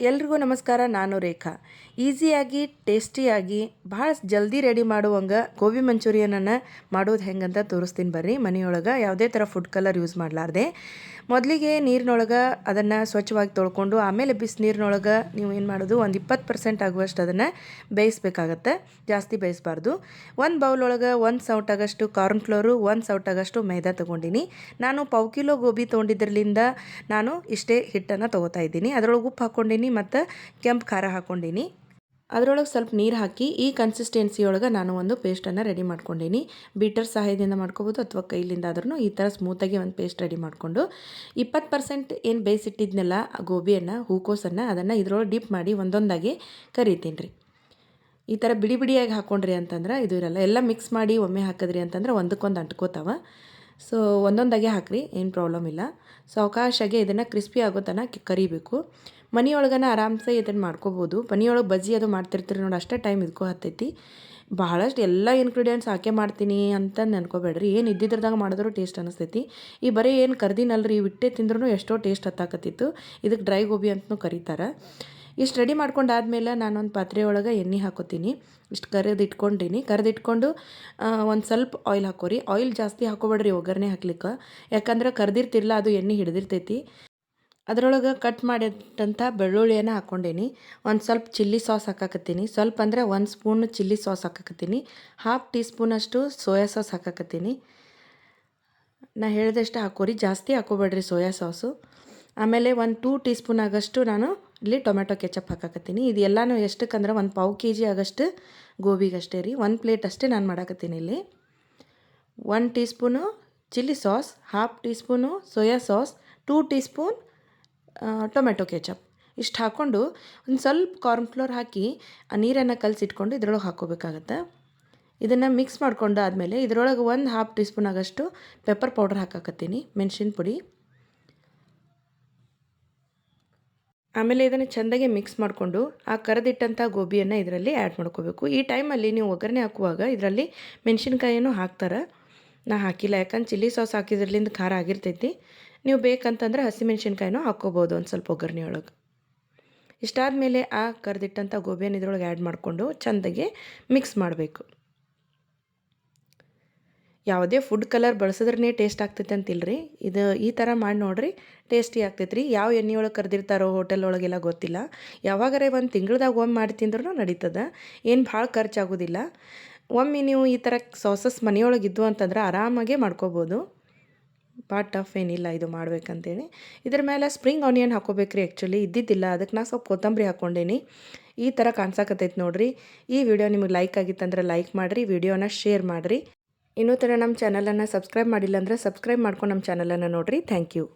ಎಲ್ರಿಗೂ ನಮಸ್ಕಾರ, ನಾನು ರೇಖಾ. ಈಸಿಯಾಗಿ, ಟೇಸ್ಟಿಯಾಗಿ, ಭಾಳ ಜಲ್ದಿ ರೆಡಿ ಮಾಡುವಂಗೆ ಗೋಬಿ ಮಂಚೂರಿಯನನ್ನು ಮಾಡೋದು ಹೆಂಗಂತ ತೋರಿಸ್ತೀನಿ ಬರ್ರಿ. ಮನೆಯೊಳಗೆ ಯಾವುದೇ ಥರ ಫುಡ್ ಕಲರ್ ಯೂಸ್ ಮಾಡಲಾರ್ದೆ. ಮೊದಲಿಗೆ ನೀರಿನೊಳಗೆ ಅದನ್ನು ಸ್ವಚ್ಛವಾಗಿ ತೊಳ್ಕೊಂಡು, ಆಮೇಲೆ ಬಿಸಿ ನೀರಿನೊಳಗೆ ನೀವು ಏನು ಮಾಡೋದು, ಒಂದು ಇಪ್ಪತ್ತು ಪರ್ಸೆಂಟ್ ಆಗುವಷ್ಟು ಅದನ್ನು ಬೇಯಿಸ್ಬೇಕಾಗತ್ತೆ. ಜಾಸ್ತಿ ಬೇಯಿಸಬಾರ್ದು. ಒಂದು ಬೌಲೊಳಗೆ ಒಂದು ಸೌಟಾಗಷ್ಟು ಕಾರ್ನ್ ಫ್ಲೋರು, ಒಂದು ಸೌಟಾಗಷ್ಟು ಮೈದಾ ತೊಗೊಂಡಿನಿ. ನಾನು ಪಾವು ಕಿಲೋ ಗೋಬಿ ತೊಗೊಂಡಿದ್ರಲಿಂದ ನಾನು ಇಷ್ಟೇ ಹಿಟ್ಟನ್ನು ತೊಗೋತಾ ಇದ್ದೀನಿ. ಅದರೊಳಗೆ ಉಪ್ಪು ಹಾಕ್ಕೊಂಡಿನಿ ಮತ್ತು ಕೆಂಪು ಖಾರ ಹಾಕ್ಕೊಂಡಿನಿ. ಅದರೊಳಗೆ ಸ್ವಲ್ಪ ನೀರು ಹಾಕಿ ಈ ಕನ್ಸಿಸ್ಟೆನ್ಸಿ ಒಳಗೆ ನಾನು ಒಂದು ಪೇಸ್ಟನ್ನು ರೆಡಿ ಮಾಡ್ಕೊಂಡೀನಿ. ಬೀಟರ್ ಸಹಾಯದಿಂದ ಮಾಡ್ಕೋಬೋದು ಅಥವಾ ಕೈಲಿಂದ ಆದ್ರೂ ಈ ಥರ ಸ್ಮೂತಾಗಿ ಒಂದು ಪೇಸ್ಟ್ ರೆಡಿ ಮಾಡಿಕೊಂಡು. ಇಪ್ಪತ್ತು ಪರ್ಸೆಂಟ್ ಏನು ಬೇಯಿಸಿಟ್ಟಿದ್ನೆಲ್ಲ ಗೋಬಿಯನ್ನು, ಹೂಕೋಸನ್ನು ಅದನ್ನು ಇದರೊಳಗೆ ಡಿಪ್ ಮಾಡಿ ಒಂದೊಂದಾಗಿ ಕರಿತೀನಿ ರೀ ಈ ಥರ ಬಿಡಿ ಬಿಡಿಯಾಗಿ ಹಾಕ್ಕೊಂಡ್ರಿ ಅಂತಂದ್ರೆ ಇದು ಇರಲ್ಲ. ಎಲ್ಲ ಮಿಕ್ಸ್ ಮಾಡಿ ಒಮ್ಮೆ ಹಾಕಿದ್ರಿ ಅಂತಂದ್ರೆ ಒಂದಕ್ಕೊಂದು ಅಂಟ್ಕೋತಾವ. ಸೊ ಒಂದೊಂದಾಗೆ ಹಾಕ್ರಿ, ಏನು ಪ್ರಾಬ್ಲಮ್ ಇಲ್ಲ. ಸೊ ಅವಕಾಶಾಗೆ ಇದನ್ನು ಕ್ರಿಸ್ಪಿ ಆಗೋ ತನಕ ಕರಿಬೇಕು. ಮನೆಯೊಳಗನ ಆರಾಮ್ಸೆ ಇದನ್ನು ಮಾಡ್ಕೋಬೋದು. ಮನೆಯೊಳಗೆ ಬಜ್ಜಿ ಅದು ಮಾಡ್ತಿರ್ತೀರಿ ನೋಡಿ, ಅಷ್ಟೇ ಟೈಮ್ ಇದಕ್ಕೂ ಹತ್ತೈತಿ. ಬಹಳಷ್ಟು ಎಲ್ಲ ಇಂಗ್ರೀಡಿಯೆಂಟ್ಸ್ ಹಾಕಿ ಮಾಡ್ತೀನಿ ಅಂತ ನೆನ್ಕೋಬೇಡ್ರಿ. ಏನು ಇದ್ದಿದ್ರದಾಗ ಮಾಡಿದ್ರು ಟೇಸ್ಟ್ ಅನಿಸ್ತೈತಿ. ಈ ಬರೀ ಏನು ಕರ್ದಿನಲ್ರಿ ಇಟ್ಟೆ ತಿಂದ್ರೂ ಎಷ್ಟೋ ಟೇಸ್ಟ್ ಹತ್ತಾಕತ್ತಿತ್ತು. ಇದಕ್ಕೆ ಡ್ರೈ ಗೋಬಿ ಅಂತಲೂ ಕರೀತಾರೆ. ಇಷ್ಟು ರೆಡಿ ಮಾಡ್ಕೊಂಡಾದ್ಮೇಲೆ ನಾನೊಂದು ಪಾತ್ರೆ ಒಳಗೆ ಎಣ್ಣೆ ಹಾಕೋತೀನಿ. ಇಷ್ಟು ಕರೆದು ಇಟ್ಕೊಂಡೀನಿ. ಕರೆದಿಟ್ಕೊಂಡು ಒಂದು ಸ್ವಲ್ಪ ಆಯಿಲ್ ಹಾಕೋರಿ. ಆಯಿಲ್ ಜಾಸ್ತಿ ಹಾಕೋಬೇಡ್ರಿ ಒಗ್ಗರಣೆ ಹಾಕ್ಲಿಕ್ಕೆ. ಯಾಕಂದ್ರೆ ಕರ್ದಿರ್ತಿರಲ್ಲ ಅದು ಎಣ್ಣೆ ಹಿಡಿದಿರ್ತೈತಿ. ಅದರೊಳಗೆ ಕಟ್ ಮಾಡಿಟ್ಟಂಥ ಬೆಳ್ಳುಳ್ಳಿಯನ್ನು ಹಾಕ್ಕೊಂಡೇನಿ ಒಂದು ಸ್ವಲ್ಪ ಚಿಲ್ಲಿ ಸಾಸ್ ಹಾಕಕತ್ತೀನಿ. ಸ್ವಲ್ಪ ಅಂದರೆ ಒಂದು ಸ್ಪೂನ್ ಚಿಲ್ಲಿ ಸಾಸ್ ಹಾಕಾಕತ್ತೀನಿ. ಹಾಫ್ ಟೀ ಸ್ಪೂನಷ್ಟು ಸೋಯಾ ಸಾಸ್ ಹಾಕಕತ್ತೀನಿ. ನಾ ಹೇಳಿದಷ್ಟು ಹಾಕೋರಿ. ಜಾಸ್ತಿ ಹಾಕೋಬೇಡ್ರಿ ಸೋಯಾ ಸಾಸು ಆಮೇಲೆ ಒಂದು ಟೂ ಟೀ ಸ್ಪೂನ್ ಆಗಷ್ಟು ನಾನು ಇಲ್ಲಿ ಟೊಮೆಟೊ ಕೆಚಪ್ ಹಾಕಕತ್ತೀನಿ. ಇದು ಎಲ್ಲನೂ ಎಷ್ಟಕ್ಕಂದ್ರೆ ಒಂದು ಪಾವು ಕೆ ಜಿ ಆಗಷ್ಟು ಗೋಬಿಗಷ್ಟೇ ರೀ. ಒಂದು ಪ್ಲೇಟ್ ಅಷ್ಟೇ ನಾನು ಮಾಡಾಕತ್ತೀನಿ ಇಲ್ಲಿ. One teaspoon chilli sauce half teaspoon soya sauce two teaspoon tomato ketchup. ಇಷ್ಟು ಹಾಕ್ಕೊಂಡು ಒಂದು ಸ್ವಲ್ಪ ಕಾರ್ನ್ ಫ್ಲೋರ್ ಹಾಕಿ ಆ ನೀರನ್ನು ಕಲಸಿಟ್ಕೊಂಡು ಇದ್ರೊಳಗೆ ಹಾಕ್ಕೋಬೇಕಾಗತ್ತೆ. ಇದನ್ನು ಮಿಕ್ಸ್ ಮಾಡ್ಕೊಂಡು ಆದಮೇಲೆ ಇದರೊಳಗೆ ಒಂದು ಹಾಫ್ ಟೀ ಸ್ಪೂನ್ ಆಗಷ್ಟು ಪೆಪ್ಪರ್ ಪೌಡರ್ ಹಾಕಾಕತ್ತೀನಿ, ಮೆಣಸಿನ ಪುಡಿ. ಆಮೇಲೆ ಇದನ್ನು ಚೆಂದಾಗಿ ಮಿಕ್ಸ್ ಮಾಡಿಕೊಂಡು ಆ ಕರೆದಿಟ್ಟಂಥ ಗೋಬಿಯನ್ನು ಇದರಲ್ಲಿ ಆ್ಯಡ್ ಮಾಡ್ಕೋಬೇಕು. ಈ ಟೈಮಲ್ಲಿ ನೀವು ಒಗ್ಗರಣೆ ಹಾಕುವಾಗ ಇದರಲ್ಲಿ ಮೆಣಸಿನ್ಕಾಯಿನೂ ಹಾಕ್ತಾರೆ. ನಾ ಹಾಕಿಲ್ಲ, ಯಾಕಂದ್ರೆ ಚಿಲ್ಲಿ ಸಾಸ್ ಹಾಕಿದ್ರಲಿಂದ ಖಾರ ಆಗಿರ್ತೈತಿ. ನೀವು ಬೇಕಂತಂದ್ರೆ ಹಸಿಮೆಣ್ಸಿನ್ಕಾಯಿನೂ ಹಾಕ್ಕೋಬೋದು ಒಂದು ಸ್ವಲ್ಪ ಒಗ್ಗರಣೆ ಒಳಗೆ. ಇಷ್ಟಾದ ಮೇಲೆ ಆ ಕರೆದಿಟ್ಟಂಥ ಗೋಬಿಯನ್ನು ಇದ್ರೊಳಗೆ ಆ್ಯಡ್ ಮಾಡಿಕೊಂಡು ಚೆಂದಾಗಿ ಮಿಕ್ಸ್ ಮಾಡಬೇಕು. ಯಾವುದೇ ಫುಡ್ ಕಲರ್ ಬಳಸಿದ್ರೇ ಟೇಸ್ಟ್ ಆಗ್ತೈತೆ ಅಂತಿಲ್ರಿ. ಇದು ಈ ಥರ ಮಾಡಿ ನೋಡಿರಿ ಟೇಸ್ಟಿ ಆಗ್ತೈತೆ ರೀ ಯಾವ ಎಣ್ಣೆ ಒಳಗೆ ಕರೆದಿರ್ತಾರೋ ಹೋಟೆಲ್ ಒಳಗೆಲ್ಲ ಗೊತ್ತಿಲ್ಲ. ಯಾವಾಗಾರೆ ಒಂದು ತಿಂಗಳ್ದಾಗ ಒಮ್ಮೆ ಮಾಡಿ ತಿಂದ್ರೂ ನಡೀತದೆ. ಏನು ಭಾಳ ಖರ್ಚಾಗೋದಿಲ್ಲ. ಒಮ್ಮೆ ನೀವು ಈ ಥರ ಸಾಸಸ್ ಮನೆಯೊಳಗೆ ಇದ್ದು ಅಂತಂದ್ರೆ ಆರಾಮಾಗೆ ಮಾಡ್ಕೋಬೋದು. ಭಾಳ ಟಫ್ ಏನಿಲ್ಲ, ಇದು ಮಾಡ್ಬೇಕಂತೇಳಿ. ಇದ್ರ ಮೇಲೆ ಸ್ಪ್ರಿಂಗ್ ಆನಿಯನ್ ಹಾಕೋಬೇಕ್ರಿ ಆ್ಯಕ್ಚುಲಿ ಇದ್ದಿದ್ದಿಲ್ಲ ಅದಕ್ಕೆ ನಾ ಸ್ವಲ್ಪ ಕೊತ್ತಂಬರಿ ಹಾಕ್ಕೊಂಡೇನಿ ಈ ಥರ ಕಾಣಿಸಾಕತ್ತೈತೆ ನೋಡಿರಿ. ಈ ವಿಡಿಯೋ ನಿಮಗೆ ಲೈಕ್ ಆಗಿತ್ತಂದ್ರೆ ಲೈಕ್ ಮಾಡಿರಿ ವಿಡಿಯೋನ ಶೇರ್ ಮಾಡಿರಿ. ಇನ್ನೂ ಥರ ನಮ್ಮ ಚಾನಲನ್ನು ಸಬ್ಸ್ಕ್ರೈಬ್ ಮಾಡಿಲ್ಲ ಅಂದರೆ ಸಬ್ಸ್ಕ್ರೈಬ್ ಮಾಡ್ಕೊಂಡು ನಮ್ಮ ಚಾನಲನ್ನು ನೋಡಿರಿ. Thank you